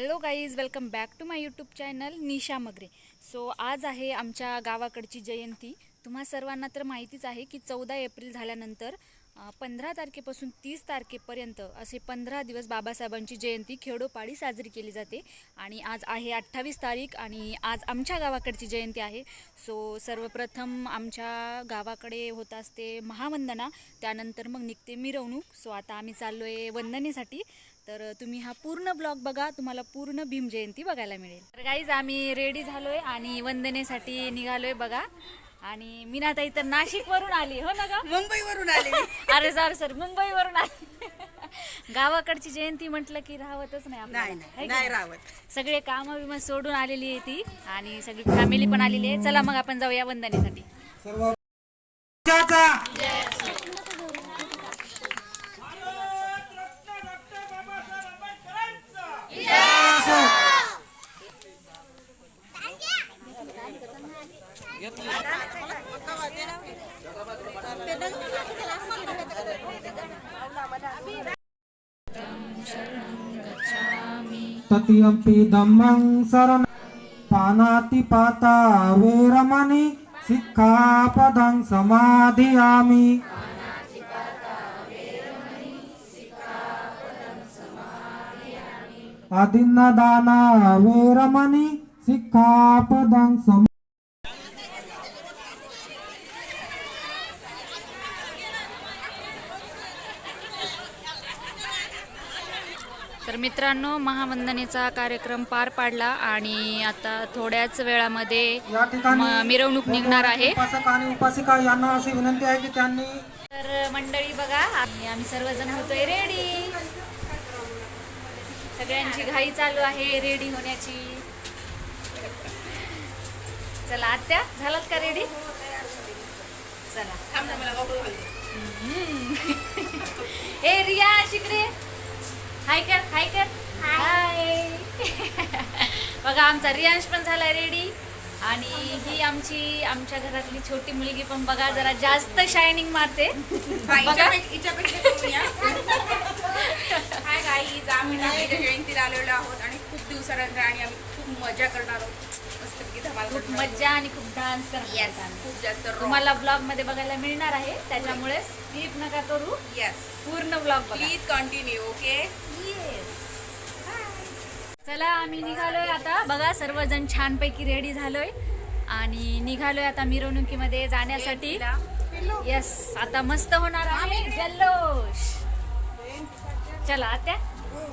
Hello guys welcome back to my YouTube channel Nisha Magare. So आज आहे आमच्या गावाकडची जयंती. तुम्हा सर्वांना तर माहितीच आहे की चौदा एप्रिल झाल्यानंतर पंधरा तारखेपासून तीस तारखेपर्यंत असे पंधरा दिवस बाबासाहेबांची जयंती खेडोपाडी साजरी केली जाते. आणि आज आहे अठ्ठावीस तारीख आणि आज आमच्या गावाकडची जयंती आहे. सो सर्वप्रथम आमच्या गावाकडे होत असते महावंदना. त्यानंतर मग निघते मिरवणूक. सो आता आम्ही चाललो आहे वंदनेसाठी. तर तुम्ही हा पूर्ण ब्लॉग बघा तुम्हाला पूर्ण भीम जयंती बघायला मिळेल. तर गाईज आम्ही रेडी झालोय आणि वंदनेसाठी निघालोय बघा. आणि मीनाताई तर नाशिक वरून आली हो ना गा? मुंबईवरून आले. अरे सर सर मुंबईवरून आली. गावाकडची जयंती म्हटलं की राहतच नाही आपल्याला. नाही नाही की नाही रावत सगळे काम विमा सोडून आलेली आहे ती आणि सगळी फॅमिली पण आलेली आहे. चला मग आपण जाऊया वंदनेसाठी. తతియంపి దమ్మం శరణ పానాతి పాత వేరమణి సిక్ఖాపదం సమాధియామి అదిన్నదాన వేరమణి సిక్ఖాపదం సమా मित्रांनो महावंदनेचा कार्यक्रम पार पाडला आणि आता थोड्याच वेळामध्ये मिरवणूक निघणार आहे. उपासक आणि उपासिका यांना अशी विनंती आहे की त्यांनी तर मंडळी बघा आणि आम्ही सर्वजण होतोय रेडी सगळ्यांची घाई चालू आहे रेडी होण्याची. चला आत्या झालात का रेडी चला. ए रिया शिकरे हाय कर हाय कर हाय बघा आमचा रियांश पण झालाय रेडी आणि ही आमची आमच्या घरातली छोटी मुलगी पण बघा जरा जास्त शायनिंग मारते. बघा. हाय गाईज आम्ही जयंतीला आलेलो आहोत आणि खूप दिवसानंतर आणि आम्ही खूप मजा करणार आहोत. मस्तपैकी धमाल खूप करणार आहोत. मज्जा आणि खूप डान्स Yes, करतात खूप जास्त तुम्हाला ब्लॉगमध्ये बघायला मिळणार आहे. त्याच्यामुळे स्किप नका करू. येस पूर्ण ब्लॉग बघा. प्लीज कंटिन्यू ओके चला आम्ही निघालोय आता. बघा सर्वजण छानपैकी रेडी झालोय. आणि निघालोय आता मिरवणुकीमध्ये जाण्यासाठी. येस आता मस्त होणार आम्ही जल्लोष. चला आत्या. हो,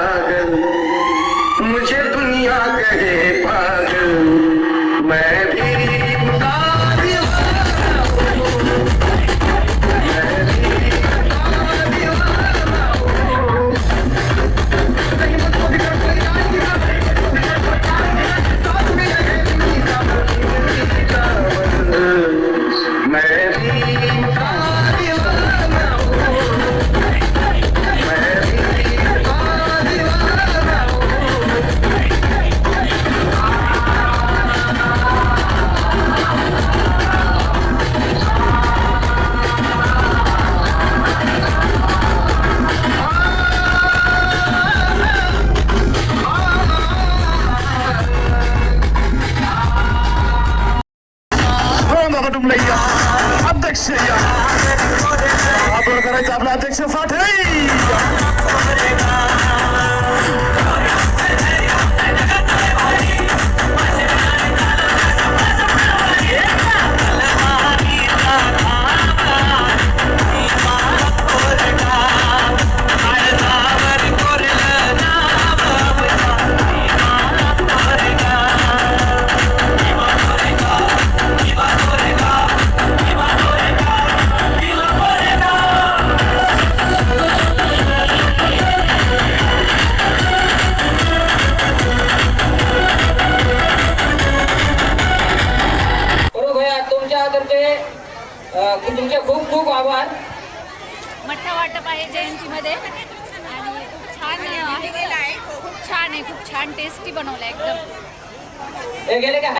ஆக छान टेस्टी बनवलं एकदम. हे गेले का?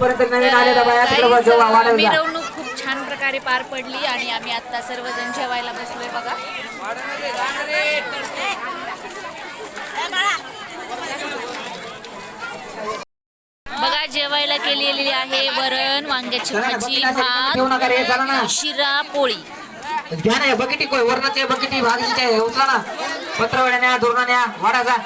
पर्यंत नवीन आलेल्या बाया तिकडे मिरवणूक खूप छान प्रकारे पार पडली आणि आम्ही आता सर्वजण जेवायला बसलोय बघा. बघा जेवायला केलेली आहे वरण वांग्याची भाजी ठेवू नका रे, चला ना. भात शिरा पोळी. घ्या ना बकेटी कोय वरणाचे बकेटी भाजीचे उचला ना. पत्रवड्या न्या दुरणा न्या वाडा जा.